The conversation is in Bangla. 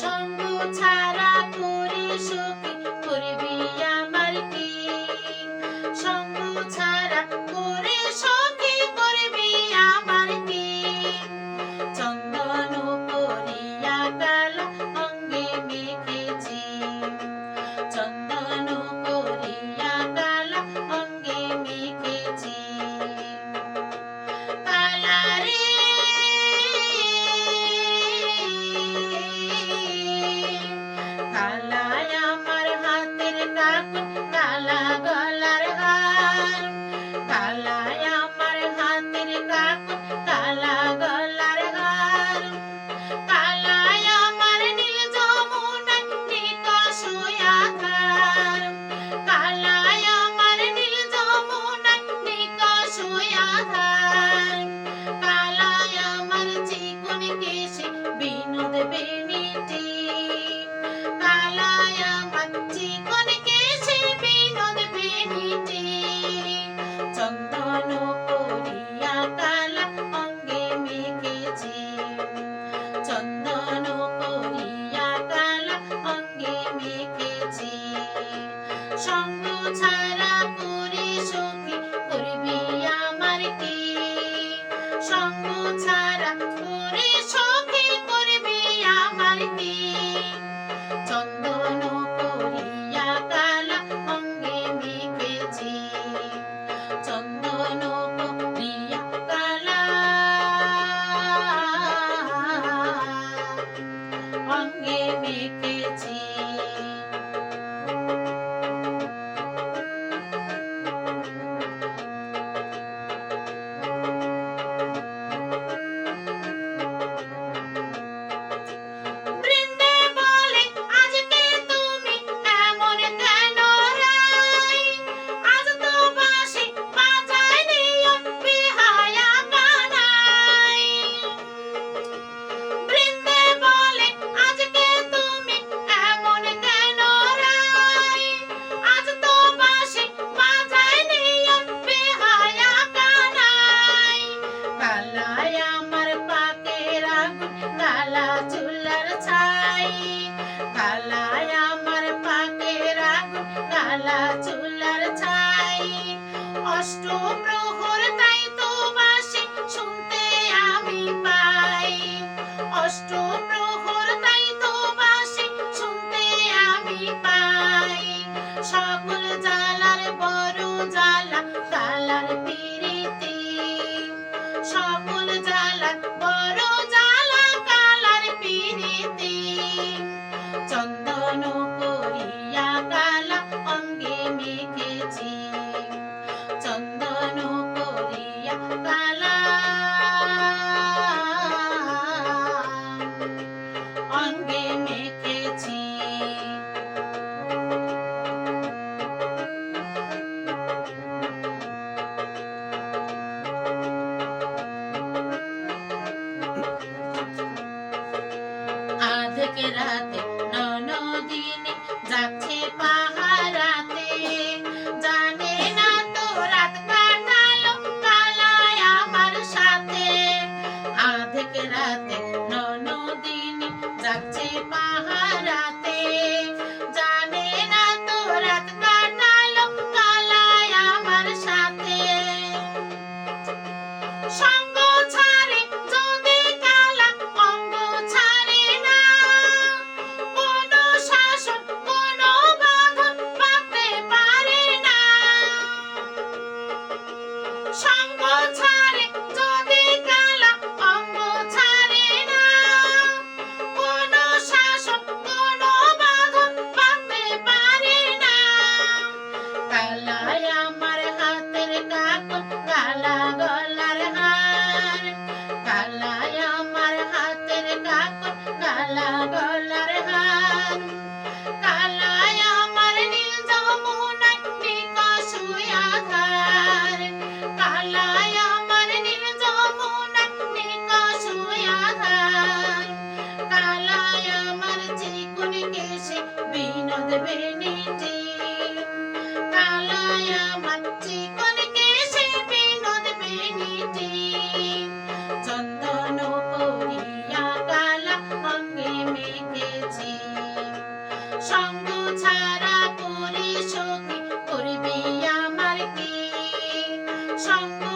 সঙ্গ ছাড়া করে সুখ Bye. বেলা চুলার ছাই। অষ্ট প্রহর, তাই তো বাসে, শুনতে আমি পাই। অষ্ট প্রহর, তাই তো বাসে, শুনতে আমি পাই। সকল জালার বড় জালা কালার পিড়িতে। সকল के रहते 上。